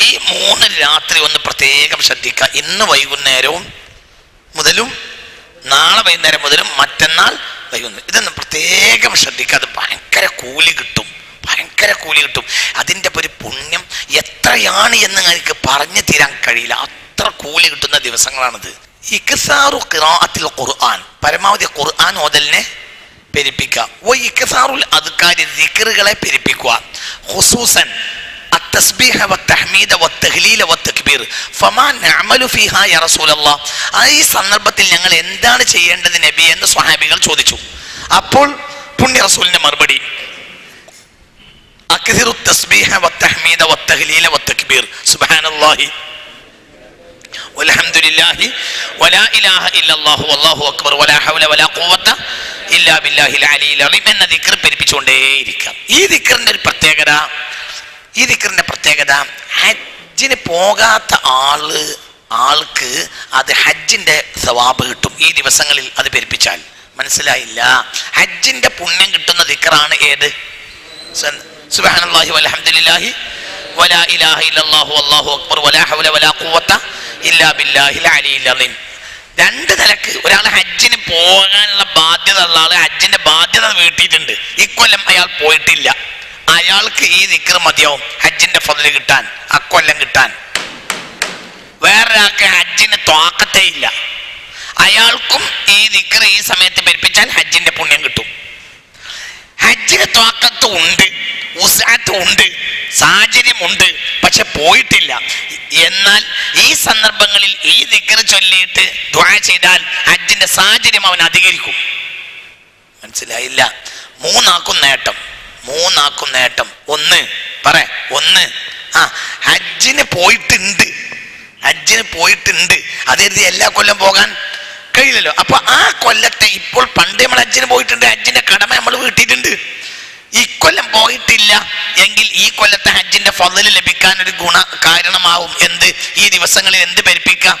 ഈ മൂന്ന് രാത്രി ഒന്ന് പ്രത്യേകം ശ്രദ്ധിക്കുക. ഇന്ന് വൈകുന്നേരവും മുതലും നാളെ വൈകുന്നേരം മുതലും മറ്റന്നാൾ വൈകുന്നേരം. ഇതൊന്ന് പ്രത്യേകം ശ്രദ്ധിക്കുക. അത് ഭയങ്കര കൂലി കിട്ടും. ഭയങ്കര കൂലി കിട്ടും. അതിന്റെ ഒരു പുണ്യം എത്രയാണ് എന്ന് എനിക്ക് പറഞ്ഞു തീരാൻ കഴിയില്ല. അത്ര കൂലി കിട്ടുന്ന ദിവസങ്ങളാണിത്. ഇക്സാറു ഖിറാഅത്തിൽ ഖുർആൻ. പരമാവധി ഖുർആൻ ഓതലിനെ പെരുപ്പിക്കുക. ഓ ഇക്സാറുൽ അതുക്കാരി ദിക്റുകളെ പെരുപ്പിക്കുക. ഹുസൂസൻ التسبيح والتحميد والتهليل والتكبير فما نعمل فيها يا رسول الله ആ ഈ സന്ദർഭത്തിൽ ഞങ്ങൾ എന്താണ് ചെയ്യേണ്ടത് നബി എന്ന് സ്വഹാബികൾ ചോദിച്ചു അപ്പോൾ പുണ്യ റസൂലിന്റെ മറുപടി അക്സിറു التسبيح والتحميد والتهليل والتكبير سبحان الله والحمد لله ولا اله الا الله والله اكبر ولا حول ولا قوه الا بالله العلي العظيم എന്ന ദിക്ർ പെരുപ്പിച്ചുകൊണ്ടേയിരിക്കാം ഈ ദിക്റിന്റെ ഒരു പ്രത്യേകത ഈ ദിക്കറിന്റെ പ്രത്യേകത ഹജ്ജിന് പോകാത്ത ആൾ ആൾക്ക് അത് ഹജ്ജിന്റെ സവാബ് കിട്ടും. ഈ ദിവസങ്ങളിൽ അത് പെരുപ്പിച്ചാൽ. മനസ്സിലായില്ല? ഹജ്ജിന്റെ പുണ്യം കിട്ടുന്ന ദിക്കറാണ് ഏത്? വലാ ഇലാഹ ഇല്ലല്ലാഹു അല്ലാഹു അക്ബർ വലാ ഹൗല വലാ ഇല്ലാ രണ്ട് നിലയ്ക്ക് ഒരാൾ ഹജ്ജിന് പോകാനുള്ള ബാധ്യത ഉള്ള ആൾ ഹജ്ജിന്റെ ബാധ്യത വീട്ടിയിട്ടുണ്ട്. ഇക്കൊല്ലം അയാൾ പോയിട്ടില്ല. അയാൾക്ക് ഈ ദിക്ർ മതിയാവും. ഹജ്ജിന്റെ ഫതിൽ കിട്ടാൻ അക്കൊല്ലം കിട്ടാൻ. വേറൊരാൾക്ക് ഹജ്ജിന് തോക്കത്തേ ഇല്ല. അയാൾക്കും ഈ ദിക്ർ ഈ സമയത്ത് പെരുപ്പിച്ചാൽ ഹജ്ജിന്റെ പുണ്യം കിട്ടും. ഹജ്ജിന് തോക്കത്ത് ഉണ്ട് ഉസാത്ത് ഉണ്ട് സാഹചര്യമുണ്ട് പക്ഷെ പോയിട്ടില്ല. എന്നാൽ ഈ സന്ദർഭങ്ങളിൽ ഈ ദിക്കർ ചൊല്ലിയിട്ട് ദ്വാ ചെയ്താൽ ഹജ്ജിന്റെ സാഹചര്യം അവൻ അധികരിക്കും. മനസ്സിലായില്ല? മൂന്നാക്കും നേട്ടം. മൂന്നാക്കും നേട്ടം. ഒന്ന്. പറ. ഒന്ന്. ആ ഹജ്ജിന് പോയിട്ടുണ്ട്. ഹജ്ജിന് പോയിട്ടുണ്ട്. അതെഴുതി എല്ലാ കൊല്ലം പോകാൻ കഴിയില്ലല്ലോ. അപ്പൊ ആ കൊല്ലത്തെ ഇപ്പോൾ പണ്ട് നമ്മൾ ഹജ്ജിന് പോയിട്ടുണ്ട്. ഹജ്ജിന്റെ കടമ നമ്മൾ വീട്ടിയിട്ടുണ്ട്. കൊല്ലം പോയിട്ടില്ല എങ്കിൽ ഈ കൊല്ലത്തെ ഹജ്ജിന്റെ ഫضل ലഭിക്കാൻ ഒരു ഗുണ കാരണമാവും എന്ത്? ഈ ദിവസങ്ങളിൽ എന്ത് പരിപ്പിക്കാം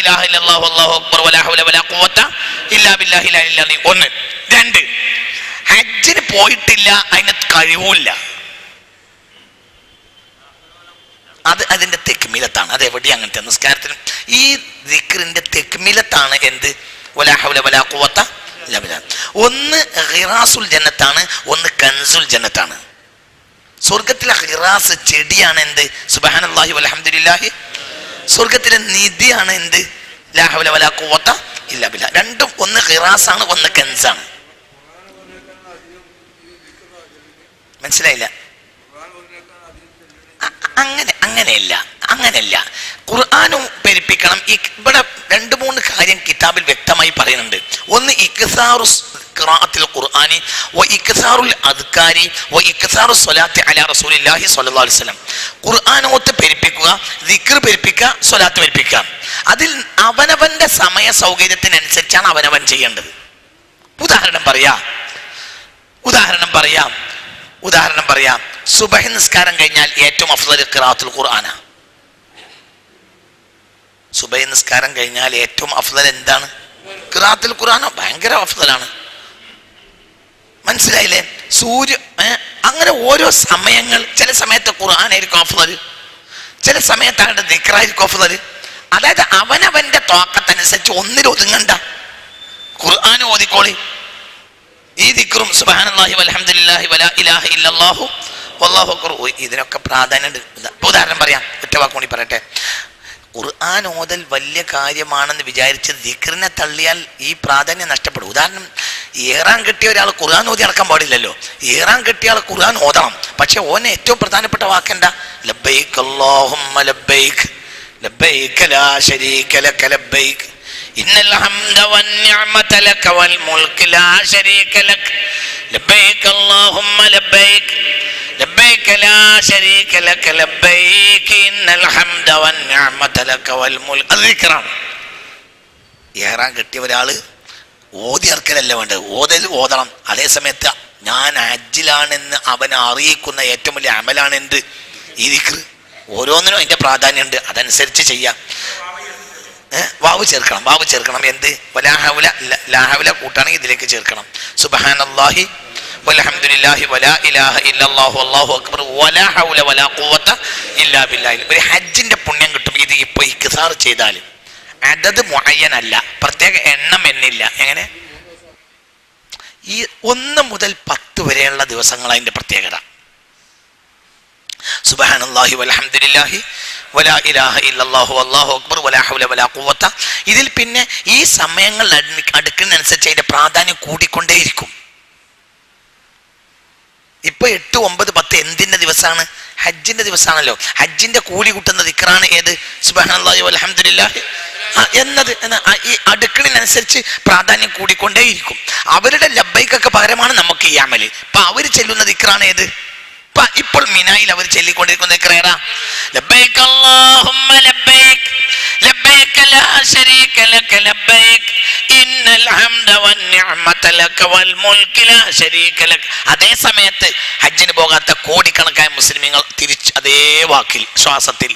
ഇലാഹ ഇല്ലല്ലാഹു അല്ലാഹു അക്ബർ ഹൗല ഖുവത ഇല്ലാ ഒന്ന്. രണ്ട് ഹജ്ജിന് പോയിട്ടില്ല അതിന് കഴിവില്ല അത് അതിന്റെ തെക്കുമിലത്താണ് അത് എവിടെ അങ്ങനത്തെ നിസ്കാരത്തിനും. ഈ ദിക്റിന്റെ തെക്കുമിലത്താണ് എന്ത്? വലാ ഒന്ന് ഹിറാസുൽ ജന്നത്താണ് ഒന്ന് കൻസുൽ ജന്നത്താണ്. സ്വർഗത്തിലെ ഹിറാസ് ചെടിയാണ് എന്ത്? സുബാനല്ലാഹി വൽഹംദുലില്ലാഹി സ്വർഗത്തിലെ നിധിയാണ് എന്ത്? ലാഹുല വലാ ഖുവത്ത ഇല്ലാ ബില്ലാ രണ്ടും ഒന്ന് ഹിറാസാണ് ഒന്ന് കെൻസാണ്. മനസ്സിലായില്ല? അങ്ങനെ അങ്ങനെയല്ല അങ്ങനെയല്ല. ഖുർആാനും പെരുപ്പിക്കണം. ഇവിടെ രണ്ട് മൂന്ന് കാര്യം കിതാബിൽ വ്യക്തമായി പറയുന്നുണ്ട്. ഒന്ന് ഇക്സാറു ഖിറാഅത്തിൽ ഖുർആനി വ ഇക്സാറുൽ അദ്കാരി വ ഇക്സാറു സ്വലാത്തി അലാ റസൂലില്ലാഹി സ്വല്ലല്ലാഹു അലൈഹി വസല്ലം. ഖുർആനോത്ത് പെരിപ്പിക്കുക ദിക്ർ പെരിപ്പിക്കുക സ്വലാത്ത് പെരിപ്പിക്കുക. അതിൽ അവനവന്റെ സമയ സൗകര്യത്തിനനുസരിച്ചാണ് അവനവൻ ചെയ്യേണ്ടത്. ഉദാഹരണം പറയാ. ഉദാഹരണം പറയാ. ഉദാഹരണം പറയാ. സുബഹി നിസ്കാരം കഴിഞ്ഞാൽ ഏറ്റവും അഫ്സൽ ഖിറാത്തുൽ ഖുർആന. സുബഹി നിസ്കാരം കഴിഞ്ഞാൽ ഏറ്റവും അഫ്സൽ എന്താണ്? ഖിറാത്തുൽ ഖുർആന ഭയങ്കര അഫ്സലാണ് മനസ്സിലായില്ലേ? സൂര്യ അങ്ങനെ ഓരോ സമയങ്ങൾ ചില സമയത്ത് ഖുർആനായിരിക്കും അഫ്സൽ ചില സമയത്ത് അവരുടെ ദിക്റായിരിക്കും അഫ്സൽ അതായത് അവനവന്റെ തോക്കത്തനുസരിച്ച് ഒന്നിലൊതുങ്ങണ്ട ഖുർആൻ ഓതിക്കോളി. ഈ ദിക്റും സുബ്ഹാനല്ലാഹി വൽഹംദുലില്ലാഹി വലാ ഇലാഹ ഇല്ലല്ലാഹു വല്ലാഹു അക്ബർ. ഇതിനൊക്കെ പ്രാധാന്യം ഉദാഹരണം പറയാം. ഒറ്റ വാക്കുകൂടി പറയട്ടെ. ഖുർആൻ ഓതൽ വലിയ കാര്യമാണെന്ന് വിചാരിച്ച് ദിക്റിനെ തള്ളിയാൽ ഈ പ്രാധാന്യം നഷ്ടപ്പെടും. ഉദാഹരണം ഏറാൻ കിട്ടിയ ഒരാൾ ഖുർആൻ ഓതി അടക്കാൻ പാടില്ലല്ലോ ഏറാൻ കിട്ടിയ ആൾ ഖുർആൻ ഓതണം പക്ഷെ ഓന് ഏറ്റവും പ്രധാനപ്പെട്ട വാക്കെന്താ ലബൈക്ക് അല്ലാഹുമ്മ ലബൈക്ക് ലബൈക്ക് ലാ ശരീക ലക ലബൈക്ക് إن الحمد والنعمة لك والملك لا شريك لك لبيك اللهم لبيك لبيك لا شريك لك لبيك إن الحمد والنعمة لك والملك الذكران ഏറാൻ കിട്ടിയ ഒരാള് ഓതി ഇറക്കലല്ല വേണ്ടത്? ഓതൽ ഓതണം. അതേ സമയത്ത് ഞാൻ ഹജ്ജിലാണെന്ന് അവനെ അറിയിക്കുന്ന ഏറ്റവും വലിയ അമലാണ് എന്ത്? ഈ ഓരോന്നിനും അതിന്റെ പ്രാധാന്യമുണ്ട്. അതനുസരിച്ച് ചെയ്യാം. വാവ് ചേർക്കണം. വാവ് ചേർക്കണം. എന്ത്? വലാഹവല ലാഹവല കൂട്ടാണെങ്കിൽ ഇതിലേക്ക് ചേർക്കണം. വൽഹംദുലില്ലാഹി വലാ ഇലാഹ അക്ബർ. ഹൗല ഇല്ലാ ഒരു ഹജ്ജിന്റെ പുണ്യം കിട്ടും. ഇത് ഇപ്പൊ ഇക്സാർ ചെയ്താൽ അതത് മുഅയ്യനല്ല. പ്രത്യേക എണ്ണം എന്നില്ല. എങ്ങനെ? ഈ ഒന്ന് മുതൽ പത്ത് വരെയുള്ള ദിവസങ്ങൾ അതിന്റെ പ്രത്യേകത. സുബ്ഹാനല്ലാഹി വൽഹംദുലില്ലാഹി വലാ ഇലാഹ ഇല്ലല്ലാഹു അല്ലാഹു അക്ബർ വലാ ഹൗല വലാ ഖുവത ഇതിൽ പിന്നെ ഈ സമയങ്ങൾ അടു- അടുക്കുന്നതനുസരിച്ച് അതിന്റെ പ്രാധാന്യം കൂടിക്കൊണ്ടേയിരിക്കും. ഇപ്പൊ എട്ട് ഒമ്പത് പത്ത് എന്തിന്റെ ദിവസമാണ് ഹജ്ജിന്റെ ദിവസമാണല്ലോ ഹജ്ജിന്റെ കൂലി കൂട്ടുന്ന ദിക്റാണ് ഏത്? സുബ്ഹാനല്ലാഹി വൽഹംദുലില്ലാഹി ആ, എന്നത് ഈ അടുക്കളിനനുസരിച്ച് പ്രാധാന്യം കൂടിക്കൊണ്ടേയിരിക്കും. അവരുടെ ലബൈക്കൊക്കെ പകരമാണ് നമുക്ക് ഈ അമൽ. ഇപ്പൊ അവർ ചെല്ലുന്ന ദിക്റാണ് ഏത്? ഇപ്പൊ ഇപ്പോൾ മിനായിൽ അവർ ചൊല്ലിക്കൊണ്ടിരിക്കുന്ന ദിക്റേറാ ലബൈക് അല്ലാഹുമ്മ അതേ സമയത്ത് ഹജ്ജിന് പോകാത്ത കോടിക്കണക്കായ മുസ്ലിമീങ്ങൾ തിരിച്ച് അതേ വാക്കിൽ ശ്വാസത്തിൽ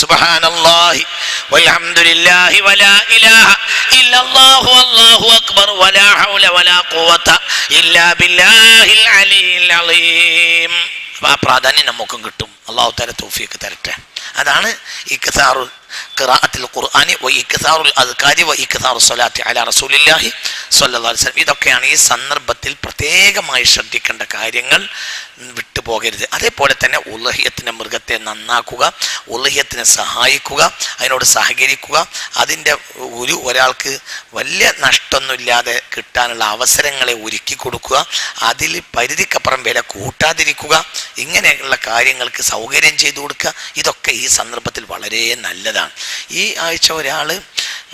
സുബ്ഹാനല്ലാഹി വൽഹംദുലില്ലാഹി വലാ ഇലാഹ ഇല്ലല്ലാഹു അല്ലാഹു അക്ബർ വലാ ഹൗല വലാ ഖുവത ഇല്ലാ ബില്ലാഹിൽ അലിയിൽ അലീം. ആ പ്രാധാന്യം നമുക്കും കിട്ടും. അള്ളാഹു തല തോഫിയൊക്കെ തരട്ടെ. അതാണ് ഇക്സാറുൽ ഖിറാഅത്തുൽ ഖുർആനി വ അദ്കാരി വ സ്വലാത്തി അലാ റസൂലില്ലാഹി സ്വല്ലല്ലാഹു അലൈഹി വസല്ലം. ഇതൊക്കെയാണ് ഈ സന്ദർഭത്തിൽ പ്രത്യേകമായി ശ്രദ്ധിക്കേണ്ട കാര്യങ്ങൾ. വിട്ടുപോകരുത് അതേപോലെ തന്നെ ഉലഹിയത്തിന്റെ മൃഗത്തെ നന്നാക്കുക ഉലഹിയത്തിനെ സഹായിക്കുക അതിനോട് സഹകരിക്കുക. അതിന്റെ ഒരു ഒരാൾക്ക് വലിയ നഷ്ടമൊന്നുമില്ലാതെ കിട്ടാനുള്ള അവസരങ്ങളെ ഒരുക്കി കൊടുക്കുക. അതിൽ പരിധിക്കപ്പുറം വില കൂട്ടാതിരിക്കുക. ഇങ്ങനെയുള്ള കാര്യങ്ങൾക്ക് സൗകര്യം ചെയ്തു കൊടുക്കുക. ഇതൊക്കെ ഈ സന്ദർഭത്തിൽ വളരെ നല്ലതാണ്. ഈ ആഴ്ച ഒരാൾ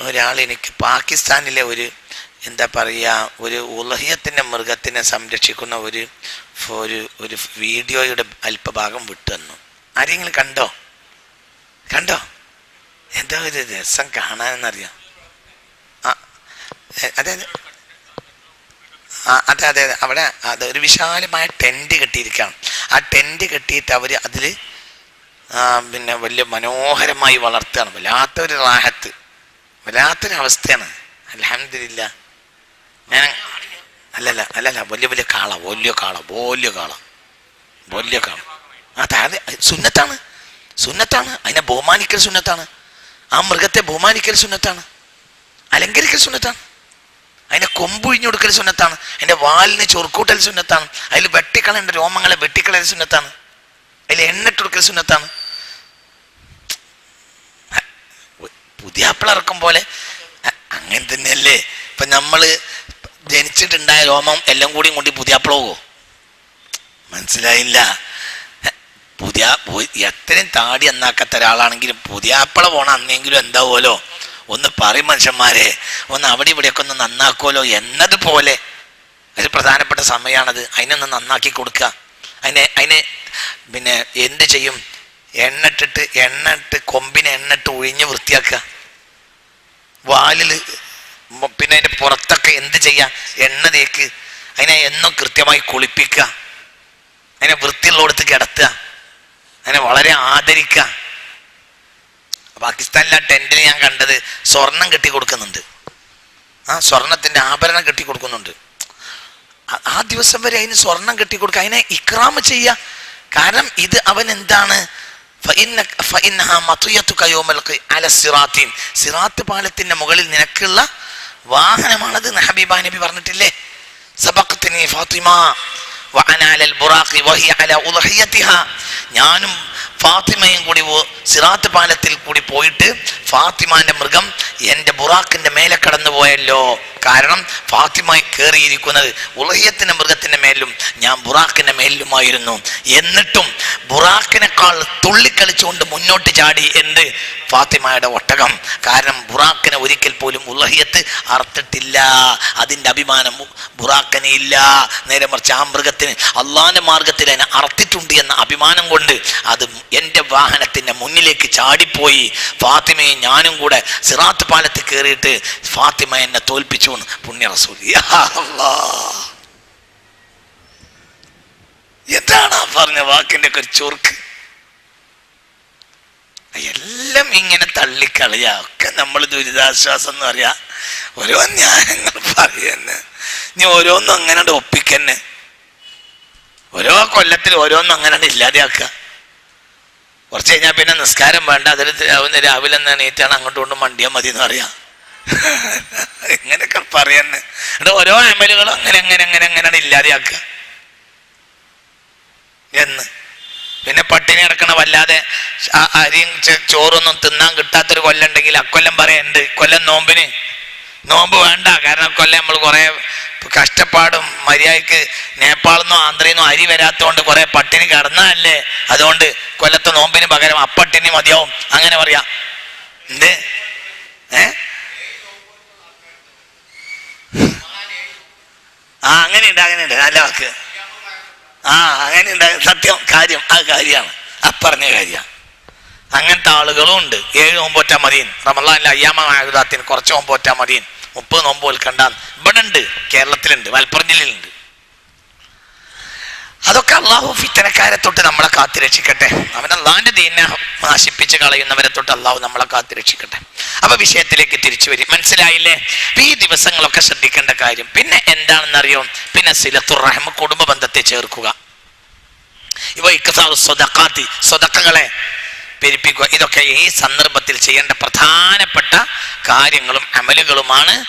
ഒരാൾ എനിക്ക് പാകിസ്ഥാനിലെ ഒരു എന്താ പറയുക ഒരു ഉലഹ്യത്തിന്റെ മൃഗത്തിനെ സംരക്ഷിക്കുന്ന ഒരു ഒരു ഒരു വീഡിയോയുടെ അല്പഭാഗം വിട്ടു തന്നു ആരെങ്കിലും കണ്ടോ? കണ്ടോ? എന്താ ഒരു രസം കാണാനെന്നറിയാം. ആ അതെ അതെ. അതെ അവിടെ അത് ഒരു വിശാലമായ ടെന്റ് കെട്ടിയിരിക്കുകയാണ്. ആ ടെന്റ് കെട്ടിയിട്ട് അവർ അതിൽ പിന്നെ വലിയ മനോഹരമായി വളർത്തുകയാണ്. വല്ലാത്തൊരു റാഹത്ത്. വല്ലാത്തൊരവസ്ഥയാണ്. അലഹമില്ല ഞാൻ അല്ലല്ല അല്ലല്ല വലിയ വലിയ കാള വലിയ കാള വലിയ കാള. വലിയ കാള. അതായത് അതെ സുന്നത്താണ്. സുന്നത്താണ്. അതിനെ ബഹുമാനിക്കൽ സുന്നത്താണ്. ആ മൃഗത്തെ ബഹുമാനിക്കൽ സുന്നത്താണ്. അലങ്കരിക്കൽ സുന്നത്താണ്. അതിനെ കൊമ്പൊഴിഞ്ഞു കൊടുക്കൽ സുന്നത്താണ്. അതിന്റെ വാലിന് ചൊറുക്കൂട്ടൽ സുന്നത്താണ്. അതിൽ വെട്ടിക്കളേണ്ട രോമങ്ങളെ വെട്ടിക്കളയൽ സുന്നത്താണ്. അതിൽ എണ്ണിട്ട് കൊടുക്കൽ സുന്നത്താണ്. പുതിയാപ്പിള ഇറക്കും പോലെ അങ്ങനെ തന്നെയല്ലേ? ഇപ്പൊ നമ്മൾ ജനിച്ചിട്ടുണ്ടായ രോമം എല്ലാം കൂടി കൊണ്ട് പുതിയാപ്പിള പോകുമോ മനസ്സിലായില്ല. പുതിയ എത്രയും താടി എന്നാക്കാത്ത ഒരാളാണെങ്കിലും പുതിയാപ്പിള പോണ അന്നെങ്കിലും എന്താവുമല്ലോ? ഒന്ന് പറയും മനുഷ്യന്മാരെ ഒന്ന് അവിടെ ഇവിടെയൊക്കെ ഒന്ന് നന്നാക്കുമല്ലോ എന്നതുപോലെ. ഒരു പ്രധാനപ്പെട്ട സമയമാണത് അതിനൊന്ന് നന്നാക്കി കൊടുക്കുക. അതിനെ അതിനെ പിന്നെ എന്ത് ചെയ്യും? എണ്ണട്ടിട്ട് എണ്ണിട്ട് കൊമ്പിനെ എണ്ണിട്ട് ഒഴിഞ്ഞ് വൃത്തിയാക്കുക. വാലിൽ പിന്നെ അതിന്റെ പുറത്തൊക്കെ എന്ത് ചെയ്യുക എണ്ണ തേക്ക്. അതിനെ എന്നും കൃത്യമായി കുളിപ്പിക്കുക. അതിനെ വൃത്തിയുള്ളടത്ത് കിടത്തുക. അതിനെ വളരെ ആദരിക്കുക. പാകിസ്ഥാനിലെ ആ ടെന്റിൽ ഞാൻ കണ്ടത് സ്വർണം കെട്ടി കൊടുക്കുന്നുണ്ട് ആ സ്വർണത്തിന്റെ ആഭരണം കെട്ടി കൊടുക്കുന്നുണ്ട് ആ ദിവസം വരെ അതിന് സ്വർണം കെട്ടി കൊടുക്കുക അതിനെ ഇക്രാമ് ചെയ്യുക. കാരണം ഇത് അവൻ എന്താണ്? സിറാത്ത് പാലത്തിന്റെ മുകളിൽ നിനക്കുള്ള വാഹനമാണത് ഹബീബ നബി പറഞ്ഞിട്ടില്ലേ? ഫാത്തിമ ഞാനും ഫാത്തിമയും കൂടി സിറാത്ത് പാലത്തിൽ കൂടി പോയിട്ട് ഫാത്തിമാന്റെ മൃഗം എന്റെ ബുറാക്കിന്റെ മേലെ കടന്നു പോയല്ലോ കാരണം ഫാത്തിമ കയറിയിരിക്കുന്നത് ഉളഹിയത്തിന്റെ മൃഗത്തിന്റെ മേലും ഞാൻ ബുറാക്കിന്റെ മേലിലുമായിരുന്നു. എന്നിട്ടും ബുറാക്കിനേക്കാൾ തുള്ളിക്കളിച്ചുകൊണ്ട് മുന്നോട്ട് ചാടി എന്ത്? ഫാത്തിമയുടെ ഒട്ടകം. കാരണം ബുറാക്കിനെ ഒരിക്കൽ പോലും ഉള്ളഹിയത്ത് അർത്തിട്ടില്ല അതിന്റെ അഭിമാനം ബുറാക്കന് ഇല്ല. നേരെ മറിച്ച് ആ മൃഗത്തിന് അള്ളാന്റെ മാർഗത്തിൽ അതിനെ അർത്തിട്ടുണ്ട് എന്ന അഭിമാനം കൊണ്ട് അത് എന്റെ വാഹനത്തിന്റെ മുന്നിലേക്ക് ചാടിപ്പോയി. ഫാത്തിമയും ഞാനും കൂടെ സിറാത്ത് പാലത്തിൽ കയറിയിട്ട് ഫാത്തിമ എന്നെ തോൽപ്പിച്ചു പുണ്യറസൂലി പുണ്യ റസൂൽ. എന്താണ് ആ പറഞ്ഞ വാക്കിന്റെ ഒക്കെ ചോർക്ക് എല്ലാം ഇങ്ങനെ തള്ളിക്കളയ. ഒക്കെ നമ്മൾ ദുരിതാശ്വാസം എന്ന് പറയാ ഓരോ ന്യായങ്ങൾ പറയുന്നു. നീ ഓരോന്നും അങ്ങനെ ഒപ്പിക്കന്നെ. ഓരോ കൊല്ലത്തിൽ ഓരോന്നും അങ്ങനെ ഇല്ലാതെയാക്കുക. കുറച്ച് കഴിഞ്ഞാൽ പിന്നെ നിസ്കാരം വേണ്ട. അതിൽ രാവിലെ എണീറ്റാണ് അങ്ങോട്ടും കൊണ്ടും മണ്ടിയാൽ മതി എന്ന് പറയാം. ഇങ്ങനെയൊക്കെ പറയുന്നു. എന്നിട്ട് ഓരോ അമലുകളും അങ്ങനെ അങ്ങനെ അങ്ങനെ അങ്ങനെയാണ് ഇല്ലാതെയാക്കുക. എന്ന്. പിന്നെ പട്ടിണി കിടക്കണ വല്ലാതെ അരിയും ചോറൊന്നും തിന്നാൻ കിട്ടാത്തൊരു കൊല്ലം ഉണ്ടെങ്കിൽ അക്കൊല്ലം പറയുന്നുണ്ട് കൊല്ലം നോമ്പിന്. നോമ്പ് വേണ്ട കാരണം കൊല്ലം നമ്മൾ കുറെ കഷ്ടപ്പാടും മര്യാദയ്ക്ക് നേപ്പാളിൽ നിന്നോ ആന്ധ്രയിൽ നിന്നോ അരി വരാത്തതുകൊണ്ട് കുറെ പട്ടിണി കിടന്നതല്ലേ അതുകൊണ്ട് കൊല്ലത്തെ നോമ്പിന് പകരം അപ്പട്ടിണി മതിയാവും. അങ്ങനെ പറയാം. എന്ത്? ഏ? ആ അങ്ങനെയുണ്ട് അങ്ങനെയുണ്ട്. നല്ല വാക്ക്. ആ അങ്ങനെ ഉണ്ടാകും സത്യം കാര്യം ആ കാര്യമാണ്. അപ്പറഞ്ഞ പറഞ്ഞ കാര്യമാണ്. അങ്ങനത്തെ ആളുകളും ഉണ്ട്. ഏഴ് നോമ്പോറ്റാ മതിയൻ. റമലാനിലെ അയ്യാമായുധാത്തിന് കുറച്ച് നോമ്പോറ്റാ മതിയൻ. മുപ്പത് നോമ്പ് വിൽക്കണ്ടാന്ന് ഇവിടെ ഉണ്ട് കേരളത്തിലുണ്ട്. മലപ്പുറം ജില്ലയിലുണ്ട്. അതൊക്കെ അള്ളാഹു ഫിത്തനക്കാരെ തൊട്ട് നമ്മളെ കാത്തു രക്ഷിക്കട്ടെ. അവൻ അള്ളാഹിന്റെ ദീനെ നാശിപ്പിച്ച് കളയുന്നവരെ തൊട്ട് അള്ളാഹു നമ്മളെ കാത്തിരക്ഷിക്കട്ടെ അപ്പൊ വിഷയത്തിലേക്ക് തിരിച്ചു വരും. മനസ്സിലായില്ലേ? ഈ ദിവസങ്ങളൊക്കെ ശ്രദ്ധിക്കേണ്ട കാര്യം. പിന്നെ എന്താണെന്നറിയോ? പിന്നെ സിലത്തുർ റഹ്മ കുടുംബ ബന്ധത്തെ ചേർക്കുക. ഇവ സ്വതക്കാത്തി സ്വതക്കങ്ങളെ പെരുപ്പിക്കുക. ഇതൊക്കെ ഈ സന്ദർഭത്തിൽ ചെയ്യേണ്ട പ്രധാനപ്പെട്ട കാര്യങ്ങളും അമലുകളുമാണ്.